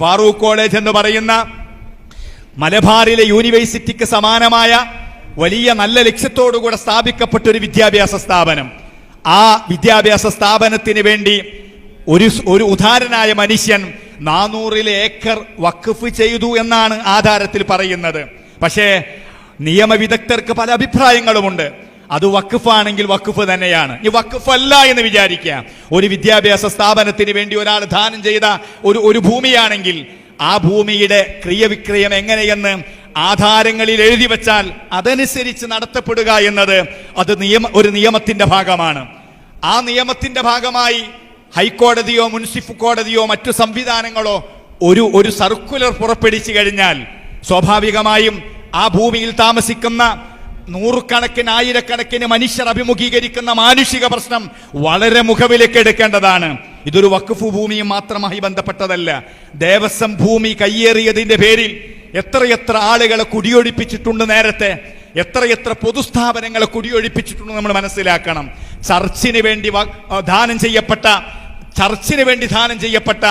Farooq college എന്ന് പറയുന്ന മലബാറിലെ യൂണിവേഴ്സിറ്റിക്ക് സമാനമായ വലിയ നല്ല ലക്ഷ്യത്തോടുകൂടെ സ്ഥാപിക്കപ്പെട്ട ഒരു വിദ്യാഭ്യാസ സ്ഥാപനം. ആ വിദ്യാഭ്യാസ സ്ഥാപനത്തിന് വേണ്ടി ഒരു ഒരു ഉദാരനായ മനുഷ്യൻ നാനൂറിലെ ഏക്കർ വഖഫ് ചെയ്തു എന്നാണ് ആധാരത്തിൽ പറയുന്നത്. പക്ഷേ നിയമവിദഗ്ധർക്ക് പല അഭിപ്രായങ്ങളുമുണ്ട്. അത് വഖഫാണെങ്കിൽ വഖഫ് തന്നെയാണ്. വഖഫ് അല്ല എന്ന് വിചാരിക്കുക. ഒരു വിദ്യാഭ്യാസ സ്ഥാപനത്തിന് വേണ്ടി ഒരാൾ ദാനം ചെയ്ത ഒരു ഒരു ഭൂമിയാണെങ്കിൽ ആ ഭൂമിയുടെ ക്രിയവിക്രയം എങ്ങനെയെന്ന് ആധാരങ്ങളിൽ എഴുതി വച്ചാൽ അതനുസരിച്ച് നടത്തപ്പെടുക എന്നത് അത് നിയമ ഒരു നിയമത്തിന്റെ ഭാഗമാണ്. ആ നിയമത്തിന്റെ ഭാഗമായി ഹൈക്കോടതിയോ മുൻസിഫ് കോടതിയോ മറ്റു സംവിധാനങ്ങളോ ഒരു ഒരു സർക്കുലർ പുറപ്പെടുവിച്ചു കഴിഞ്ഞാൽ സ്വാഭാവികമായും ആ ഭൂമിയിൽ താമസിക്കുന്ന നൂറുകണക്കിന് ആയിരക്കണക്കിന് മനുഷ്യർ അഭിമുഖീകരിക്കുന്ന മാനുഷിക പ്രശ്നം വളരെ മുഖവിലേക്ക് എടുക്കേണ്ടതാണ്. ഇതൊരു വഖഫ് ഭൂമിയും മാത്രമായി ബന്ധപ്പെട്ടതല്ല. ദേവസ്വം ഭൂമി കയ്യേറിയതിന്റെ പേരിൽ എത്രയെത്ര ആളുകളെ കുടിയൊഴിപ്പിച്ചിട്ടുണ്ട് നേരത്തെ? എത്രയെത്ര പൊതുസ്ഥാപനങ്ങളെ കുടിയൊഴിപ്പിച്ചിട്ടുണ്ട് നമ്മൾ മനസ്സിലാക്കണം. ചർച്ചിന് വേണ്ടി ദാനം ചെയ്യപ്പെട്ട ചർച്ചിന് വേണ്ടി ദാനം ചെയ്യപ്പെട്ട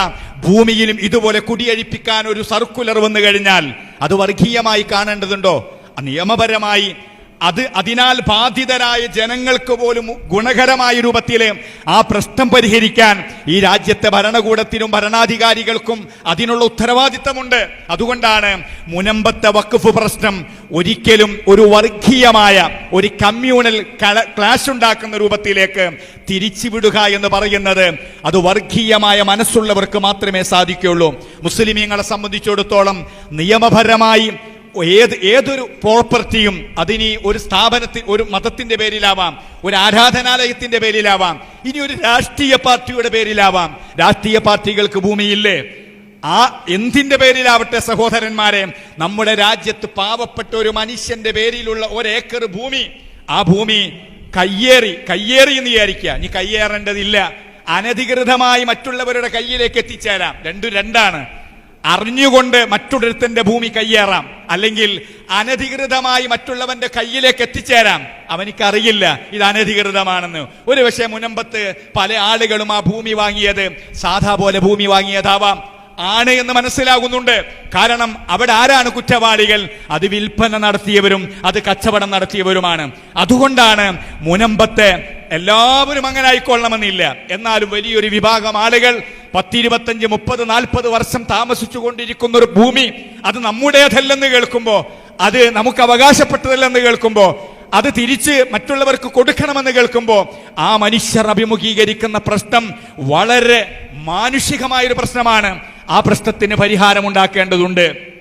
ഭൂമിയിലും ഇതുപോലെ കുടിയഴിപ്പിക്കാൻ ഒരു സർക്കുലർ വന്നു കഴിഞ്ഞാൽ അത് വർഗീയമായി കാണേണ്ടതുണ്ടോ? നിയമപരമായി അത് അതിനാൽ ബാധിതരായ ജനങ്ങൾക്ക് പോലും ഗുണകരമായ രൂപത്തിൽ ആ പ്രശ്നം പരിഹരിക്കാൻ ഈ രാജ്യത്തെ ഭരണകൂടത്തിനും ഭരണാധികാരികൾക്കും അതിനുള്ള ഉത്തരവാദിത്തമുണ്ട്. അതുകൊണ്ടാണ് മുനമ്പത്തെ വഖഫ് പ്രശ്നം ഒരിക്കലും ഒരു വർഗീയമായ ഒരു കമ്മ്യൂണൽ ക്ലാഷ് ഉണ്ടാക്കുന്ന രൂപത്തിലേക്ക് തിരിച്ചുവിടുക എന്ന് പറയുന്നത് അത് വർഗീയമായ മനസ്സുള്ളവർക്ക് മാത്രമേ സാധിക്കുകയുള്ളൂ. മുസ്ലിമീങ്ങളെ സംബന്ധിച്ചിടത്തോളം നിയമപരമായി ഏത് ഏതൊരു പ്രോപ്പർട്ടിയും അതിനി ഒരു സ്ഥാപനത്തിൽ ഒരു മതത്തിന്റെ പേരിലാവാം ഒരു ആരാധനാലയത്തിന്റെ പേരിലാവാം ഇനി ഒരു രാഷ്ട്രീയ പാർട്ടിയുടെ പേരിലാവാം. രാഷ്ട്രീയ പാർട്ടികൾക്ക് ഭൂമിയില്ലേ? ആ എന്തിന്റെ പേരിലാവട്ടെ സഹോദരന്മാരെ? നമ്മുടെ രാജ്യത്ത് പാവപ്പെട്ട ഒരു മനുഷ്യന്റെ പേരിലുള്ള ഒരേക്കർ ഭൂമി. ആ ഭൂമി കയ്യേറി കയ്യേറി എന്ന് വിചാരിക്കുക. നീ കയ്യേറേണ്ടതില്ല. അനധികൃതമായി മറ്റുള്ളവരുടെ കയ്യിലേക്ക് എത്തിച്ചേരാം. രണ്ടും രണ്ടാണ്. അറിഞ്ഞുകൊണ്ട് മറ്റൊരുത്തന്റെ ഭൂമി കയ്യേറാം. അല്ലെങ്കിൽ അനധികൃതമായി മറ്റുള്ളവന്റെ കയ്യിലേക്ക് എത്തിച്ചേരാം. അവനിക്കറിയില്ല ഇത് അനധികൃതമാണെന്ന്. ഒരു പക്ഷേ മുനമ്പത്ത് പല ആളുകളും ആ ഭൂമി വാങ്ങിയത് സാധാ പോലെ ഭൂമി വാങ്ങിയതാവാം. ആണ് എന്ന് മനസ്സിലാകുന്നുണ്ട്. കാരണം അവിടെ ആരാണ് കുറ്റവാളികൾ? അത് വിൽപ്പന നടത്തിയവരും അത് കച്ചവടം നടത്തിയവരുമാണ്. അതുകൊണ്ടാണ് മുനമ്പത്തെ എല്ലാവരും അങ്ങനെ ആയിക്കൊള്ളണമെന്നില്ല. എന്നാലും വലിയൊരു വിഭാഗം ആളുകൾ പത്തിരുപത്തഞ്ച് മുപ്പത് നാൽപ്പത് വർഷം താമസിച്ചു കൊണ്ടിരിക്കുന്ന ഒരു ഭൂമി അത് നമ്മുടേതല്ലെന്ന് കേൾക്കുമ്പോൾ അത് നമുക്ക് അവകാശപ്പെട്ടതല്ലെന്ന് കേൾക്കുമ്പോൾ അത് തിരിച്ച് മറ്റുള്ളവർക്ക് കൊടുക്കണമെന്ന് കേൾക്കുമ്പോൾ ആ മനുഷ്യർ അഭിമുഖീകരിക്കുന്ന പ്രശ്നം വളരെ മാനുഷികമായൊരു പ്രശ്നമാണ്. ആ പ്രശ്നത്തിന് പരിഹാരം ഉണ്ടാക്കേണ്ടതുണ്ട്.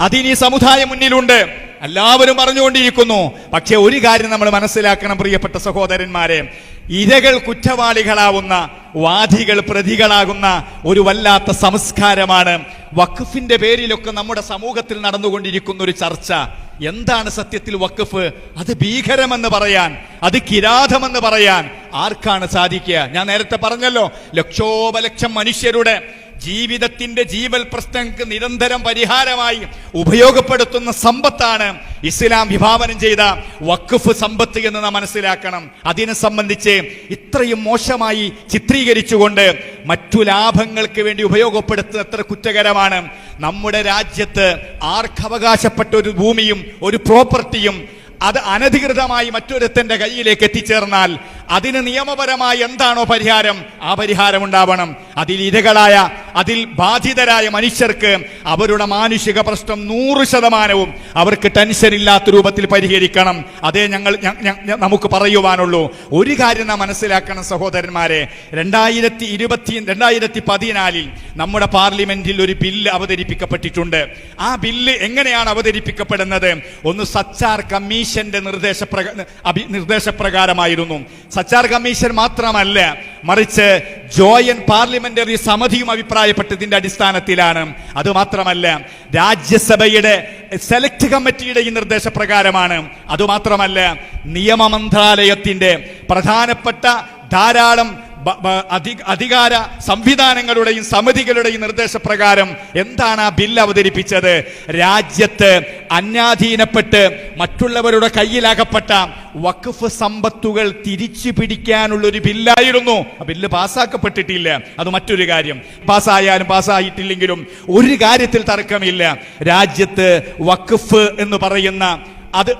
അതിന് ഈ സമുദായം മുന്നിലുണ്ട്. എല്ലാവരും പറഞ്ഞുകൊണ്ടിരിക്കുന്നു. പക്ഷെ ഒരു കാര്യം നമ്മൾ മനസ്സിലാക്കണം പ്രിയപ്പെട്ട സഹോദരന്മാരെ. ഇരകൾ കുറ്റവാളികളാവുന്ന വാദികൾ പ്രതികളാകുന്ന ഒരു വല്ലാത്ത സംസ്കാരമാണ് വഖഫിന്റെ പേരിലൊക്കെ നമ്മുടെ സമൂഹത്തിൽ നടന്നുകൊണ്ടിരിക്കുന്ന ഒരു ചർച്ച. എന്താണ് സത്യത്തിൽ വഖഫ്? അത് ഭീകരമെന്ന് പറയാൻ അത് കിരാതമെന്ന് പറയാൻ ആർക്കാണ് സാധിക്കുക? ഞാൻ നേരത്തെ പറഞ്ഞല്ലോ ലക്ഷോപലക്ഷം മനുഷ്യരുടെ ജീവിതത്തിന്റെ ജീവൽ പ്രശ്നങ്ങൾക്ക് നിരന്തരം പരിഹാരമായി ഉപയോഗപ്പെടുത്തുന്ന സമ്പത്താണ് ഇസ്ലാം വിഭാവനം ചെയ്ത വഖഫ് സമ്പത്ത് എന്ന് നാം മനസ്സിലാക്കണം. അതിനെ സംബന്ധിച്ച് ഇത്രയും മോശമായി ചിത്രീകരിച്ചുകൊണ്ട് മറ്റു ലാഭങ്ങൾക്ക് വേണ്ടി ഉപയോഗപ്പെടുത്തുന്ന എത്ര കുറ്റകരമാണ്. നമ്മുടെ രാജ്യത്ത് ആർക്കവകാശപ്പെട്ട ഒരു ഭൂമിയും ഒരു പ്രോപ്പർട്ടിയും അത് അനധികൃതമായി മറ്റൊരുത്തന്റെ കയ്യിലേക്ക് എത്തിച്ചേർന്നാൽ അതിന് നിയമപരമായി എന്താണോ പരിഹാരം? ആ പരിഹാരം ഉണ്ടാവണം. അതിൽ ഇരകളായ അതിൽ ബാധിതരായ മനുഷ്യർക്ക് അവരുടെ മാനുഷിക പ്രശ്നം നൂറ് ശതമാനവും അവർക്ക് ടെൻഷൻ ഇല്ലാത്ത രൂപത്തിൽ പരിഹരിക്കണം. അതേ ഞങ്ങൾ നമുക്ക് പറയുവാനുള്ളൂ. ഒരു കാര്യം നാം മനസ്സിലാക്കണം സഹോദരന്മാരെ. രണ്ടായിരത്തി ഇരുപത്തി രണ്ടായിരത്തി പതിനാലിൽ നമ്മുടെ പാർലമെന്റിൽ ഒരു ബില്ല് അവതരിപ്പിക്കപ്പെട്ടിട്ടുണ്ട്. ആ ബില്ല് എങ്ങനെയാണ് അവതരിപ്പിക്കപ്പെടുന്നത്? ഒന്ന് സച്ചാർ കമ്മീഷന്റെ നിർദ്ദേശപ്രക നിർദ്ദേശപ്രകാരമായിരുന്നു. സച്ചാർ കമ്മീഷൻ മാത്രമല്ല മറിച്ച് ജോയൻ പാർലമെന്ററി സമിതിയും അഭിപ്രായപ്പെട്ടതിന്റെ അടിസ്ഥാനത്തിലാണ്. അത് മാത്രമല്ല രാജ്യസഭയുടെ സെലക്ട് കമ്മിറ്റിയുടെ ഈ നിർദ്ദേശപ്രകാരമാണ്. അതുമാത്രമല്ല നിയമ മന്ത്രാലയത്തിന്റെ പ്രധാനപ്പെട്ട ധാരാളം അധികാര സംവിധാനങ്ങളുടെയും സമിതികളുടെയും നിർദ്ദേശപ്രകാരം എന്താണ് ആ ബില്ല് അവതരിപ്പിച്ചത്? രാജ്യത്ത് അന്യാധീനപ്പെട്ട് മറ്റുള്ളവരുടെ കയ്യിലാകപ്പെട്ട വഖഫ് സമ്പത്തുകൾ തിരിച്ചു പിടിക്കാനുള്ള ഒരു ബില്ലായിരുന്നു. ആ ബില്ല് പാസ്സാക്കപ്പെട്ടിട്ടില്ല. അത് മറ്റൊരു കാര്യം. പാസ്സായാലും പാസ്സായിട്ടില്ലെങ്കിലും ഒരു കാര്യത്തിൽ തർക്കമില്ല. രാജ്യത്ത് വഖഫ് എന്ന് പറയുന്ന അത്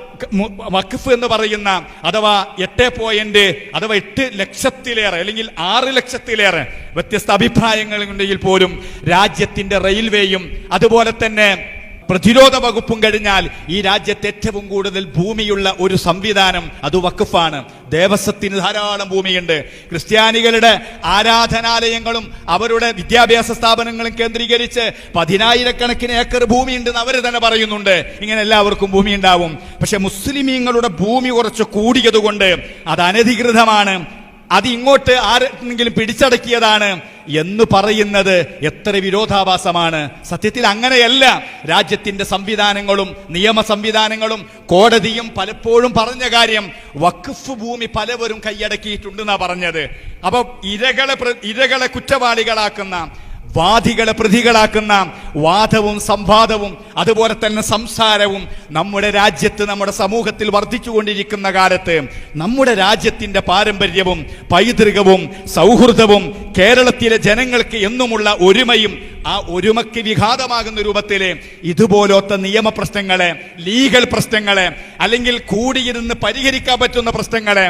വഖഫ് എന്ന് പറയുന്ന അഥവാ എട്ട് പോയിന്റ് അഥവാ എട്ട് ലക്ഷത്തിലേറെ അല്ലെങ്കിൽ ആറ് ലക്ഷത്തിലേറെ വ്യത്യസ്ത അഭിപ്രായങ്ങളുണ്ടെങ്കിൽ പോലും രാജ്യത്തിന്റെ റെയിൽവേയും അതുപോലെ തന്നെ പ്രതിരോധ വകുപ്പും കഴിഞ്ഞാൽ ഈ രാജ്യത്ത് ഏറ്റവും കൂടുതൽ ഭൂമിയുള്ള ഒരു സംവിധാനം അത് വഖഫാണ്. ദേവസ്വത്തിന് ധാരാളം ഭൂമിയുണ്ട്. ക്രിസ്ത്യാനികളുടെ ആരാധനാലയങ്ങളും അവരുടെ വിദ്യാഭ്യാസ സ്ഥാപനങ്ങളും കേന്ദ്രീകരിച്ച് പതിനായിരക്കണക്കിന് ഏക്കർ ഭൂമിയുണ്ടെന്ന് അവർ തന്നെ പറയുന്നുണ്ട്. ഇങ്ങനെ എല്ലാവർക്കും ഭൂമി ഉണ്ടാവും പക്ഷെ മുസ്ലിമീങ്ങളുടെ ഭൂമി കുറച്ച് കൂടിയതുകൊണ്ട് അത് അനധികൃതമാണ്. അത് ഇങ്ങോട്ട് ആരെങ്കിലും പിടിച്ചടക്കിയതാണ് എന്ന് പറയുന്നത് എത്ര വിരോധാഭാസമാണ്. സത്യത്തിൽ അങ്ങനെയല്ല. രാജ്യത്തിന്റെ സംവിധാനങ്ങളും നിയമ സംവിധാനങ്ങളും കോടതിയും പലപ്പോഴും പറഞ്ഞ കാര്യം വഖഫ് ഭൂമി പലവരും കൈയടക്കിയിട്ടുണ്ടെന്നാ പറഞ്ഞത്. അപ്പൊ ഇരകളെ ഇരകളെ കുറ്റവാളികളാക്കുന്ന വാദികളെ പ്രതികളാക്കുന്ന വാദവും സംവാദവും അതുപോലെ തന്നെ സംസാരവും നമ്മുടെ രാജ്യത്ത് നമ്മുടെ സമൂഹത്തിൽ വർദ്ധിച്ചുകൊണ്ടിരിക്കുന്ന കാലത്ത് നമ്മുടെ രാജ്യത്തിന്റെ പാരമ്പര്യവും പൈതൃകവും സൗഹൃദവും കേരളത്തിലെ ജനങ്ങൾക്ക് എന്നുമുള്ള ഒരുമയും ആ ഒരുമയ്ക്ക് വിഘാതമാകുന്ന രൂപത്തിൽ ഇതുപോലത്തെ നിയമ പ്രശ്നങ്ങളെ ലീഗൽ പ്രശ്നങ്ങളെ അല്ലെങ്കിൽ കൂടിയിരുന്ന് പരിഹരിക്കാൻ പറ്റുന്ന പ്രശ്നങ്ങളെ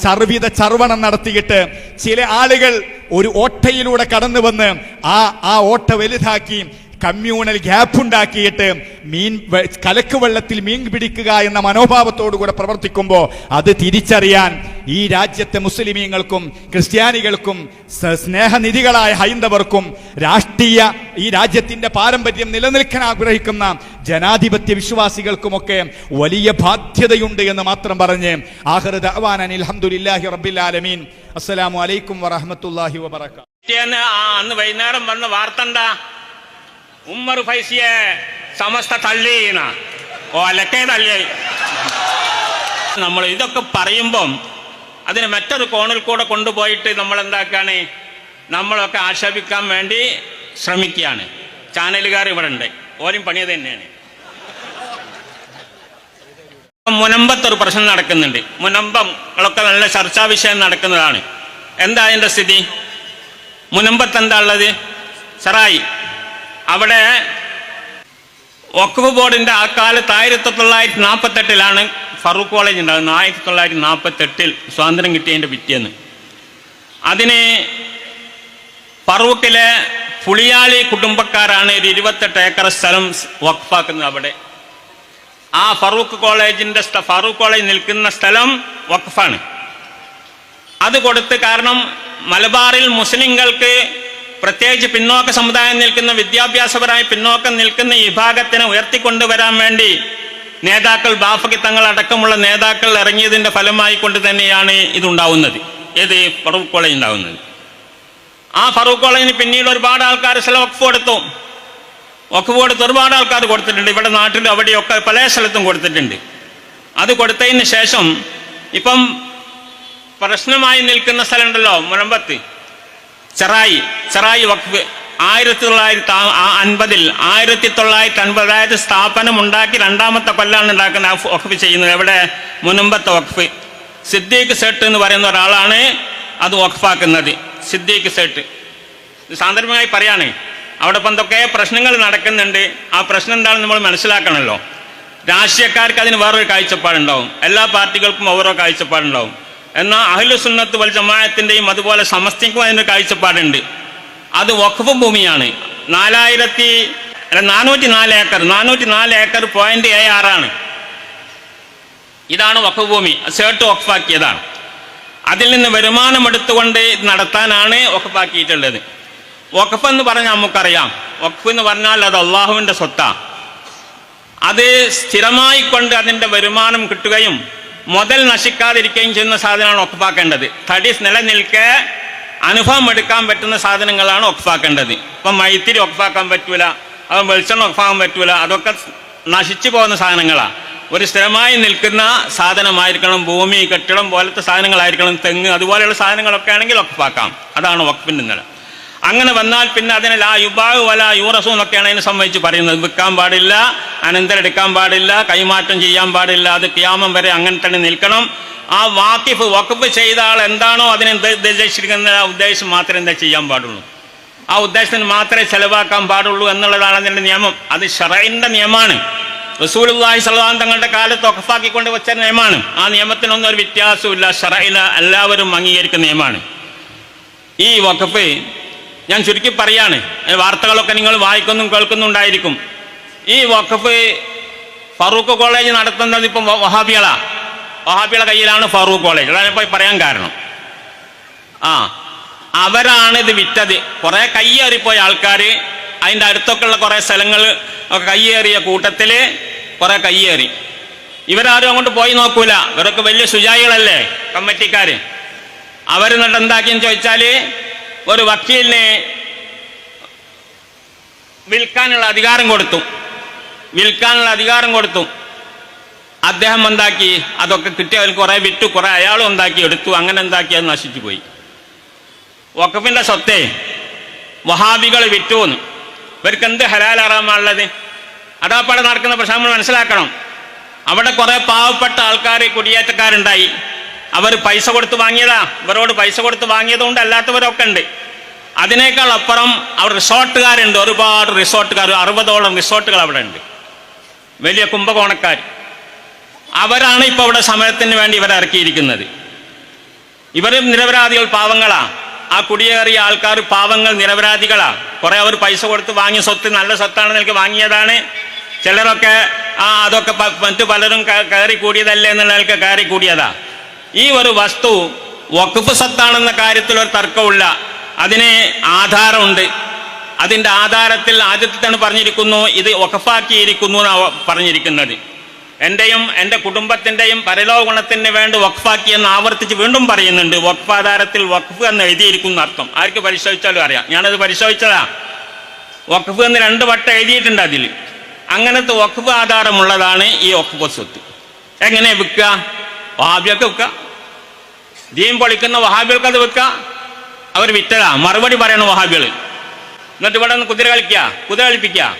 ചർവിത ചർവണം നടത്തിയിട്ട് ചില ആളുകൾ ഒരു ഓട്ടയിലൂടെ കടന്നു വന്ന് ആ ആ ഓട്ട വലുതാക്കി കമ്മ്യൂണൽ ഗ്യാപ്പ് ഉണ്ടാക്കിയിട്ട് മീൻ കലക്ക് വെള്ളത്തിൽ മീൻ പിടിക്കുക എന്ന മനോഭാവത്തോടുകൂടെ പ്രവർത്തിക്കുമ്പോൾ അത് തിരിച്ചറിയാൻ ഈ രാജ്യത്തെ മുസ്ലിമീങ്ങൾക്കും ക്രിസ്ത്യാനികൾക്കും സ്നേഹനിധികളായ ഹൈന്ദവർക്കും രാഷ്ട്രീയ ഈ രാജ്യത്തിന്റെ പാരമ്പര്യം നിലനിൽക്കാൻ ആഗ്രഹിക്കുന്ന ജനാധിപത്യ വിശ്വാസികൾക്കുമൊക്കെ വലിയ ബാധ്യതയുണ്ട് എന്ന് മാത്രം പറഞ്ഞ് ആഹ്റദ് അവാൻ അൽഹംദുലില്ലാഹി റബ്ബിൽ ആലമീൻ. അസ്സലാമു അലൈക്കും ആ അന്ന് വൈകുന്നേരം വന്ന വാർത്ത ഉമ്മർ ഫൈസിയെ സമസ്ത തള്ളി ഓ അലക്കേ തള്ളി. നമ്മൾ ഇതൊക്കെ പറയുമ്പം അതിന് മറ്റൊരു കോണിൽ കൂടെ കൊണ്ടുപോയിട്ട് നമ്മൾ എന്താക്കാണ് നമ്മളൊക്കെ ആക്ഷേപിക്കാൻ വേണ്ടി ശ്രമിക്കുകയാണ്. ചാനലുകാർ ഇവിടെ ഉണ്ട്. ഓരും പണിയത് തന്നെയാണ്. മുനമ്പത്തൊരു പ്രശ്നം നടക്കുന്നുണ്ട്. മുനമ്പങ്ങളൊക്കെ നല്ല ചർച്ചാ വിഷയം നടക്കുന്നതാണ്. എന്താ അതിന്റെ സ്ഥിതി? മുനമ്പത്ത് എന്താ ഉള്ളത്? സറായി. അവിടെ വഖഫ് ബോർഡിന്റെ ആ കാലത്ത് ആയിരത്തി തൊള്ളായിരത്തി നാൽപ്പത്തെട്ടിലാണ് ഫറൂഖ് കോളേജ് ഉണ്ടാകുന്നത് ആയിരത്തി തൊള്ളായിരത്തി നാൽപ്പത്തെട്ടിൽ സ്വാതന്ത്ര്യം കിട്ടിയതിന്റെ പിറ്റേന്ന്. അതിന് ഫറൂഖിലെ പുളിയാളി കുടുംബക്കാരാണ് ഒരു ഇരുപത്തെട്ട് ഏക്കർ സ്ഥലം വഖഫാക്കുന്നത് അവിടെ. ആ ഫറൂഖ് കോളേജിന്റെ ഫറൂഖ് കോളേജ് നിൽക്കുന്ന സ്ഥലം വഖഫാണ്. അത് കൊടുത്ത് കാരണം മലബാറിൽ മുസ്ലിങ്ങൾക്ക് പ്രത്യേകിച്ച് പിന്നോക്ക സമുദായം നിൽക്കുന്ന വിദ്യാഭ്യാസപരമായി പിന്നോക്കം നിൽക്കുന്ന ഈ വിഭാഗത്തിനെ ഉയർത്തിക്കൊണ്ടുവരാൻ വേണ്ടി നേതാക്കൾ ബാഫക്കി തങ്ങൾ അടക്കമുള്ള നേതാക്കൾ ഇറങ്ങിയതിന്റെ ഫലമായി കൊണ്ട് തന്നെയാണ് ഇതുണ്ടാവുന്നത്. ഏത് ഫറൂഖ് കോളേജ് ഉണ്ടാവുന്നത്? ആ ഫറൂഖ് കോളേജിന് പിന്നീട് ഒരുപാട് ആൾക്കാർ ചില വഖഫ് കൊടുത്തു. വഖഫ് കൊടുത്ത് ഒരുപാട് ആൾക്കാർ കൊടുത്തിട്ടുണ്ട്. ഇവിടെ നാട്ടിലും അവിടെയൊക്കെ പല സ്ഥലത്തും കൊടുത്തിട്ടുണ്ട്. അത് കൊടുത്തതിന് ശേഷം ഇപ്പം പ്രശ്നമായി നിൽക്കുന്ന സ്ഥലമുണ്ടല്ലോ മുനമ്പത്ത്. ചെറായി ചെറായി വഖഫ്. ആയിരത്തി തൊള്ളായിരത്തി അൻപതിൽ ആയിരത്തി തൊള്ളായിരത്തി അൻപത് അതായത് സ്ഥാപനം ഉണ്ടാക്കി രണ്ടാമത്തെ കൊല്ലാണ് ഉണ്ടാക്കുന്ന വഖഫ് ചെയ്യുന്നത്. എവിടെ? മുനമ്പത്തെ വഖഫ്. സിദ്ദീഖ് സെട്ട് എന്ന് പറയുന്ന ഒരാളാണ് അത് വഖഫാക്കുന്നത്. സിദ്ദീഖ് സെട്ട്. സാന്ദർഭികമായി പറയാണ്. അവിടെ ഇപ്പം എന്തൊക്കെ പ്രശ്നങ്ങൾ നടക്കുന്നുണ്ട്. ആ പ്രശ്നം എന്താണെന്ന് നമ്മൾ മനസ്സിലാക്കണമല്ലോ. രാഷ്ട്രീയക്കാർക്ക് അതിന് വേറൊരു കാഴ്ചപ്പാടുണ്ടാവും. എല്ലാ പാർട്ടികൾക്കും ഓരോ കാഴ്ചപ്പാടുണ്ടാവും. എന്നാൽ അഹ്ലു സുന്നത്ത് വൽ ജമാഅത്തിന്റെയും അതുപോലെ സമസ്തിക്കും അതിന്റെ കാഴ്ചപ്പാടുണ്ട്. അത് വഖഫ് ഭൂമിയാണ്. നാലായിരത്തി അല്ല നാനൂറ്റി നാല് ഏക്കർ നാനൂറ്റി നാല് ഏക്കർ പോയിന്റ് എ ആറാണ് ഇതാണ് വഖഫ് ഭൂമി. സേട്ട് വഖഫാക്കിയതാണ്. അതിൽ നിന്ന് വരുമാനം എടുത്തുകൊണ്ട് നടത്താനാണ് വഖഫാക്കിയിട്ടുള്ളത്. വഖഫ് എന്ന് പറഞ്ഞാൽ നമുക്കറിയാം. വഖഫ് എന്ന് പറഞ്ഞാൽ അത് അള്ളാഹുവിന്റെ സ്വത്താണ് അത് സ്ഥിരമായി കൊണ്ട് അതിന്റെ വരുമാനം കിട്ടുകയും മുതൽ നശിക്കാതിരിക്കുകയും ചെയ്യുന്ന സാധനമാണ് ഒക്കപ്പാക്കേണ്ടത് തടി നിലനിൽക്കെ അനുഭവം എടുക്കാൻ പറ്റുന്ന സാധനങ്ങളാണ് ഒക്കപ്പാക്കേണ്ടത് ഇപ്പം മൈത്തിരി ഒക്കപ്പാക്കാൻ പറ്റൂല അത് വെളിച്ചെണ്ണ ഒക്കപ്പാക്കാൻ പറ്റൂല അതൊക്കെ നശിച്ചു പോകുന്ന സാധനങ്ങളാണ് ഒരു സ്ഥിരമായി നിൽക്കുന്ന സാധനമായിരിക്കണം ഭൂമി കെട്ടിടം പോലത്തെ സാധനങ്ങളായിരിക്കണം തെങ്ങ് അതുപോലെയുള്ള സാധനങ്ങളൊക്കെ ആണെങ്കിൽ ഒപ്പാക്കാം. അതാണ് വഖഫിന്റെ നില. അങ്ങനെ വന്നാൽ പിന്നെ അതിനെ ലാ യുബാവ് വല യൂറസു എന്നൊക്കെയാണ് അതിനെ സംബന്ധിച്ച് പറയുന്നത്. വിൽക്കാൻ പാടില്ല അനന്തരം എടുക്കാൻ പാടില്ല കൈമാറ്റം ചെയ്യാൻ പാടില്ല അത് ക്യാമം വരെ അങ്ങനെ തന്നെ നിൽക്കണം. ആ വാക്കിഫ് വഖഫ് ചെയ്ത ആൾ എന്താണോ അതിനെ ഉദ്ദേശിച്ചിരിക്കുന്ന ആ ഉദ്ദേശം മാത്രമേ എന്താ ചെയ്യാൻ പാടുള്ളൂ. ആ ഉദ്ദേശത്തിന് മാത്രമേ ചെലവാക്കാൻ പാടുള്ളൂ എന്നുള്ളതാണ് അതിന്റെ നിയമം. അത് ഷറൈന്റെ നിയമമാണ്. റസൂലുള്ളാഹി സ്വല്ലല്ലാഹു തങ്ങളുടെ കാലത്ത് ഒക്കഫാക്കിക്കൊണ്ട് വെച്ച നിയമമാണ്. ആ നിയമത്തിനൊന്നും ഒരു വ്യത്യാസമില്ല ഷറൈല എല്ലാവരും അംഗീകരിക്കുന്ന നിയമമാണ്. ഈ വഖഫ് ഞാൻ ചുരുക്കി പറയാണ്. വാർത്തകളൊക്കെ നിങ്ങൾ വായിക്കുന്നും കേൾക്കുന്നുണ്ടായിരിക്കും ഈ വഖഫ് ഫറൂഖ് കോളേജ് നടത്തുന്നത് ഇപ്പം വഹാബികളാ. വഹാബികളുടെ കയ്യിലാണ് ഫറൂഖ് കോളേജ്. അതാണ് ഇപ്പോൾ പറയാൻ കാരണം. ആ അവരാണ് ഇത് വിറ്റത്. കുറെ കയ്യേറിപ്പോയ ആൾക്കാർ അതിന്റെ അടുത്തൊക്കെ ഉള്ള കുറെ സ്ഥലങ്ങൾ ഒക്കെ കയ്യേറിയ കൂട്ടത്തിൽ കുറെ കയ്യേറി. ഇവരാരും അങ്ങോട്ട് പോയി നോക്കൂല. ഇവരൊക്കെ വലിയ സുജായികളല്ലേ കമ്മിറ്റിക്കാര്. അവരെന്നിട്ട് എന്താക്കിയെന്ന് ചോദിച്ചാൽ ഒരു വക്കീലിനെ വിൽക്കാനുള്ള അധികാരം കൊടുത്തു. വിൽക്കാനുള്ള അധികാരം കൊടുത്തു. അദ്ദേഹം എന്താക്കി? അതൊക്കെ കിട്ടിയവർ കുറെ വിറ്റു കുറെ അയാളും എന്താക്കി എടുത്തു അങ്ങനെ എന്താക്കി അത് നശിച്ചു പോയി. വഖഫിന്റെ സ്വത്തെ വഹാബികൾ വിറ്റു എന്ന്. ഇവർക്ക് എന്ത് ഹലാൽ ഹറാമാണുള്ളത് അതാപ്പാടെ നടക്കുന്ന പ്രശ്നം നമ്മൾ മനസ്സിലാക്കണം. അവിടെ കുറെ പാവപ്പെട്ട ആൾക്കാർ കുടിയേറ്റക്കാരുണ്ടായി. അവർ പൈസ കൊടുത്ത് വാങ്ങിയതാ. ഇവരോട് പൈസ കൊടുത്ത് വാങ്ങിയതുകൊണ്ട് അല്ലാത്തവരൊക്കെ ഉണ്ട്. അതിനേക്കാൾ അപ്പുറം അവർ റിസോർട്ടുകാരുണ്ട്. ഒരുപാട് റിസോർട്ടുകാർ അറുപതോളം റിസോർട്ടുകൾ അവിടെ ഉണ്ട്. വലിയ കുംഭകോണക്കാർ. അവരാണ് ഇപ്പോൾ അവിടെ സമരത്തിന് വേണ്ടി ഇവരെ ഇറക്കിയിരിക്കുന്നത്. ഇവരും നിരപരാധികൾ പാവങ്ങളാ. ആ കുടിയേറിയ ആൾക്കാർ പാവങ്ങൾ നിരപരാധികളാ. കുറെ അവർ പൈസ കൊടുത്ത് വാങ്ങിയ സ്വത്ത് നല്ല സ്വത്താണെന്ന് എനിക്ക് വാങ്ങിയതാണ്. ചിലരൊക്കെ ആ അതൊക്കെ മറ്റു പലരും കയറി കൂടിയതല്ലേ എന്നുള്ള കയറി കൂടിയതാ. ഈ ഒരു വസ്തു വഖഫ് സത്താണെന്ന കാര്യത്തിൽ ഒരു തർക്കമില്ല അതിന് ആധാരമുണ്ട്. അതിന്റെ ആധാരത്തിൽ ആദ്യത്തെ തന്നെ പറഞ്ഞിരിക്കുന്നു ഇത് വഖഫാക്കിയിരിക്കുന്നു എന്നാണ് പറഞ്ഞിരിക്കുന്നത്. എന്റെയും എന്റെ കുടുംബത്തിന്റെയും പരലോക ഗുണത്തിന് വേണ്ടി വഖഫാക്കി എന്ന് ആവർത്തിച്ച് വീണ്ടും പറയുന്നുണ്ട്. വഖഫ് ആധാരത്തിൽ വഖഫ് എന്ന് എഴുതിയിരിക്കുന്ന അർത്ഥം. ആർക്ക് പരിശോധിച്ചാലും അറിയാം. ഞാനത് പരിശോധിച്ചതാ. വഖഫ് എന്ന് രണ്ട് വട്ടം എഴുതിയിട്ടുണ്ട് അതിൽ. അങ്ങനത്തെ വഖഫ് ആധാരമുള്ളതാണ് ഈ വഖഫ് സ്വത്ത്. എങ്ങനെ വിൽക്കുക? വഹാബിയൊക്കെ വെക്കുക. ദീൻ പൊളിക്കുന്ന വഹാബികൾക്ക് അത് വെക്കുക. അവർ വിറ്റതാ. മറുപടി പറയണം വഹാബികൾ എന്നിട്ട് ഇവിടെ നിന്ന് കുതിര കളിക്കുക. കുതിര കളിപ്പിക്കുക.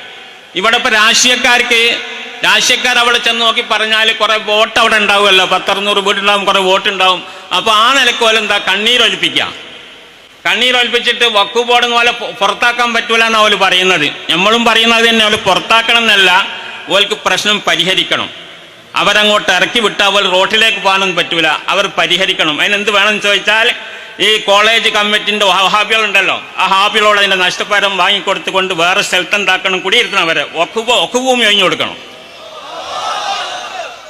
ഇവിടെ ഇപ്പൊ രാഷ്ട്രീയക്കാർക്ക് രാഷ്ട്രീയക്കാർ അവിടെ ചെന്ന് നോക്കി പറഞ്ഞാൽ കുറെ വോട്ട് അവിടെ ഉണ്ടാവുമല്ലോ. പത്തറുന്നൂറ് വീടുണ്ടാവും കുറെ വോട്ട് ഉണ്ടാവും. അപ്പൊ ആ നിലയ്ക്ക് പോലെ എന്താ കണ്ണീരൊലിപ്പിക്കുക കണ്ണീരൊലിപ്പിച്ചിട്ട് വക്കു ബോർഡ് പോലെ പുറത്താക്കാൻ പറ്റൂല എന്നാ അവർ പറയുന്നത്. നമ്മളും പറയുന്നത് തന്നെ. അവർ പുറത്താക്കണം എന്നല്ല അവർക്ക് പ്രശ്നം പരിഹരിക്കണം. അവരങ്ങോട്ട് ഇറക്കി വിട്ടാൽ അവർ റോട്ടിലേക്ക് പോകാനൊന്നും പറ്റൂല. അവർ പരിഹരിക്കണം. അതിനെന്ത് വേണമെന്ന് ചോദിച്ചാൽ ഈ കോളേജ് കമ്മിറ്റിന്റെ ഹാബികളുണ്ടല്ലോ. ആ ഹാബികളോട് അതിന്റെ നഷ്ടപരം വാങ്ങിക്കൊടുത്തുകൊണ്ട് വേറെ സ്ഥലത്ത് ഉണ്ടാക്കണം കുടിയിരുത്തണം അവരെ. ഒക്കുഭൂ ഒക്കുഭൂമി ഒഴിഞ്ഞു കൊടുക്കണം.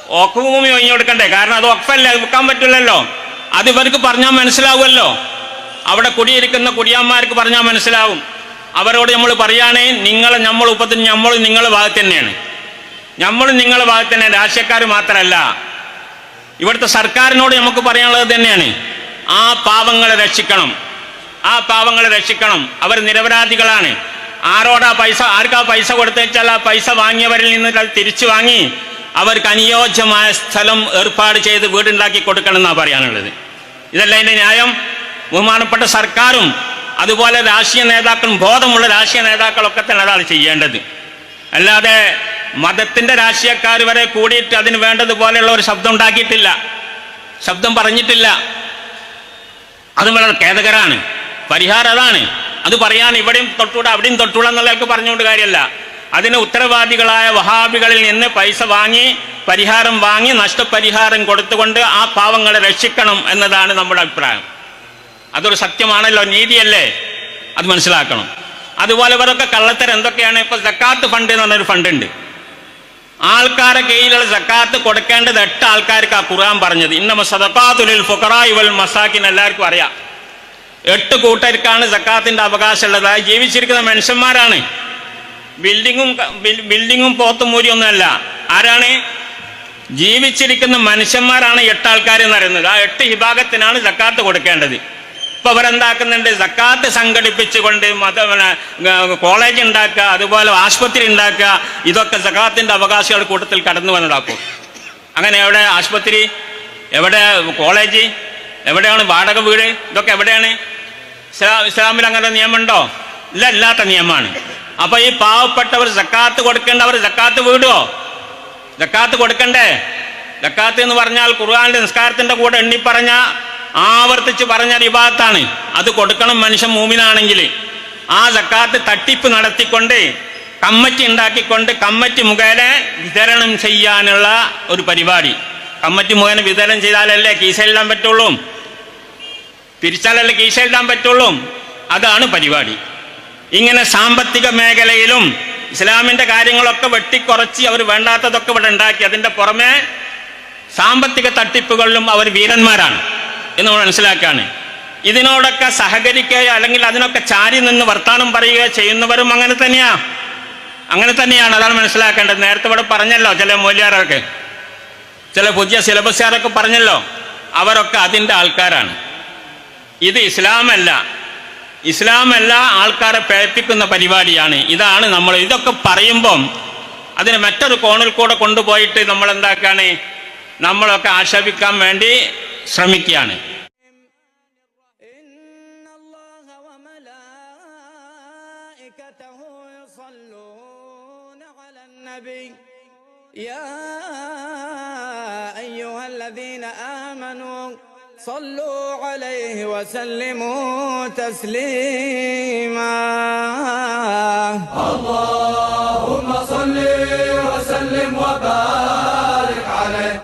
ഒക്കുഭൂമി ഒഴിഞ്ഞു കൊടുക്കണ്ടേ? കാരണം അത് ഒക്കല്ലേ വിൽക്കാൻ പറ്റില്ലല്ലോ. അത് ഇവർക്ക് പറഞ്ഞാൽ മനസ്സിലാവുമല്ലോ. അവിടെ കുടിയിരിക്കുന്ന കുടിയാന്മാർക്ക് പറഞ്ഞാൽ മനസ്സിലാവും. അവരോട് നമ്മൾ പറയുകയാണെങ്കിൽ നിങ്ങളെ നമ്മൾ ഉപത്തിന് നമ്മൾ നിങ്ങളെ ഭാഗത്ത് തന്നെയാണ്. നമ്മളും നിങ്ങളെ ഭാഗത്ത് തന്നെ രാഷ്ട്രീയക്കാർ മാത്രമല്ല ഇവിടുത്തെ സർക്കാരിനോട് നമുക്ക് പറയാനുള്ളത് തന്നെയാണ്. ആ പാവങ്ങളെ രക്ഷിക്കണം. ആ പാവങ്ങളെ രക്ഷിക്കണം. അവർ നിരപരാധികളാണ്. ആരോടാ പൈസ ആർക്കാ പൈസ കൊടുത്തുവെച്ചാൽ ആ പൈസ വാങ്ങിയവരിൽ നിന്ന് തിരിച്ചു വാങ്ങി അവർക്ക് അനുയോജ്യമായ സ്ഥലം ഏർപ്പാട് ചെയ്ത് വീടുണ്ടാക്കി കൊടുക്കണം എന്നാണ് പറയാനുള്ളത്. ഇതല്ല എന്റെ ന്യായം. ബഹുമാനപ്പെട്ട സർക്കാരും അതുപോലെ രാഷ്ട്രീയ നേതാക്കളും ബോധമുള്ള രാഷ്ട്രീയ നേതാക്കളൊക്കെ തന്നെ അതാണ് ചെയ്യേണ്ടത്. അല്ലാതെ മതത്തിന്റെ രാഷ്ട്രീയക്കാർ വരെ കൂടിയിട്ട് അതിന് വേണ്ടതുപോലെയുള്ള ഒരു ശബ്ദം ഉണ്ടാക്കിയിട്ടില്ല. ശബ്ദം പറഞ്ഞിട്ടില്ല. അത് വളരെ ഖേദകരാണ്. പരിഹാരം അതാണ്. അത് പറയാൻ ഇവിടെയും തൊട്ടൂടെ അവിടെയും തൊട്ടൂടെ എന്നുള്ളവർക്ക് പറഞ്ഞുകൊണ്ട് കാര്യമല്ല. അതിന് ഉത്തരവാദികളായ വഹാബികളിൽ നിന്ന് പൈസ വാങ്ങി പരിഹാരം വാങ്ങി നഷ്ടപരിഹാരം കൊടുത്തുകൊണ്ട് ആ പാവങ്ങളെ രക്ഷിക്കണം എന്നതാണ് നമ്മുടെ അഭിപ്രായം. അതൊരു സത്യമാണല്ലോ നീതിയല്ലേ? അത് മനസ്സിലാക്കണം. അതുപോലെ ഇവരൊക്കെ കള്ളത്തരം എന്തൊക്കെയാണ്? ഇപ്പൊ സക്കാത്ത് ഫണ്ട് എന്ന് പറഞ്ഞൊരു ഫണ്ട് ഉണ്ട്. ആൾക്കാരെ കയ്യിലുള്ള സക്കാത്ത് കൊടുക്കേണ്ടത് എട്ട് ആൾക്കാർക്ക് ആ ഖുർആൻ പറഞ്ഞത്. ഇന്ന സദക്കാത്തുലിൽ ഫുഖറായി വൽ മസാക്കിൻ എല്ലാവർക്കും അറിയാം. എട്ട് കൂട്ടർക്കാണ് സക്കാത്തിന്റെ അവകാശമുള്ളത്. അത് ജീവിച്ചിരിക്കുന്ന മനുഷ്യന്മാരാണ്. ബിൽഡിങ്ങും ബിൽഡിങ്ങും പോത്തും മൂരിയൊന്നുമല്ല ആരാണ്? ജീവിച്ചിരിക്കുന്ന മനുഷ്യന്മാരാണ് എട്ട് ആൾക്കാർ എന്ന് പറയുന്നത് ആ എട്ട് വിഭാഗത്തിനാണ് സക്കാത്ത് കൊടുക്കേണ്ടത്. ഇപ്പൊ അവരെന്താക്കുന്നുണ്ട് സക്കാത്ത് സംഘടിപ്പിച്ചുകൊണ്ട് മത കോളേജ് ഉണ്ടാക്കുക അതുപോലെ ആശുപത്രി ഉണ്ടാക്കുക ഇതൊക്കെ സക്കാത്തിന്റെ അവകാശികൾ കൂട്ടത്തിൽ കടന്നു വന്നതാക്കും. അങ്ങനെ എവിടെ ആശുപത്രി? എവിടെ കോളേജ്? എവിടെയാണ് വാടക വീട്? ഇതൊക്കെ എവിടെയാണ്? ഇസ്ലാ ഇസ്ലാമിൽ അങ്ങനെ നിയമമുണ്ടോ? ഇല്ല ഇല്ലാത്ത നിയമമാണ് അപ്പൊ ഈ പാവപ്പെട്ടവർ സക്കാത്ത് കൊടുക്കേണ്ടവർ സക്കാത്ത് വീടുവോ? സക്കാത്ത് കൊടുക്കണ്ടേ? സക്കാത്ത് എന്ന് പറഞ്ഞാൽ ഖുർആാന്റെ നിസ്കാരത്തിന്റെ കൂടെ എണ്ണി പറഞ്ഞ ആവർത്തിച്ച് പറഞ്ഞ റിബാത്താണ് അത് കൊടുക്കണം മനുഷ്യൻ മൂമിനാണെങ്കിൽ. ആ ജക്കാത്ത് തട്ടിപ്പ് നടത്തിക്കൊണ്ട് കമ്മറ്റി ഉണ്ടാക്കിക്കൊണ്ട് കമ്മറ്റി മുഖേന വിതരണം ചെയ്യാനുള്ള ഒരു പരിപാടി. കമ്മറ്റി മുഖേന വിതരണം ചെയ്താലല്ലേ കീശയിലിടാൻ പറ്റുള്ളൂ. തിരിച്ചാലല്ലേ കീശയിലിടാൻ പറ്റുള്ളൂ. അതാണ് പരിപാടി. ഇങ്ങനെ സാമ്പത്തിക മേഖലയിലും ഇസ്ലാമിന്റെ കാര്യങ്ങളൊക്കെ വെട്ടിക്കുറച്ച് അവർ വേണ്ടാത്തതൊക്കെ ഇവിടെ ഉണ്ടാക്കി. അതിന്റെ പുറമെ സാമ്പത്തിക തട്ടിപ്പുകളിലും അവർ വീരന്മാരാണ്. എന്ന് നമ്മൾ മനസ്സിലാക്കാണ്. ഇതിനോടൊക്കെ സഹകരിക്കുകയോ അല്ലെങ്കിൽ അതിനൊക്കെ ചാരി നിന്ന് വർത്താനം പറയുകയോ ചെയ്യുന്നവരും അങ്ങനെ തന്നെയാ. അങ്ങനെ തന്നെയാണ്. അതാണ് മനസ്സിലാക്കേണ്ടത്. നേരത്തെ ഇവിടെ പറഞ്ഞല്ലോ ചില മൂല്യാരൊക്കെ. ചില പുതിയ സിലബസുകാരൊക്കെ പറഞ്ഞല്ലോ. അവരൊക്കെ അതിന്റെ ആൾക്കാരാണ്. ഇത് ഇസ്ലാമല്ല. ഇസ്ലാമല്ല ആൾക്കാരെ പേപ്പിക്കുന്ന പരിപാടിയാണ്. ഇതാണ് നമ്മൾ ഇതൊക്കെ പറയുമ്പം അതിന് മറ്റൊരു കോണിൽ കൂടെ കൊണ്ടുപോയിട്ട് നമ്മൾ എന്താക്കാണ് നമ്മളൊക്കെ ആക്ഷേപിക്കാൻ വേണ്ടി ശ്രമിക്കുകയാണ് إن الله وملائكته يصلون على النبي يا أيها الذين آمنوا صلوا عليه وسلموا تسليما اللهم صل وسلم وبارك عليه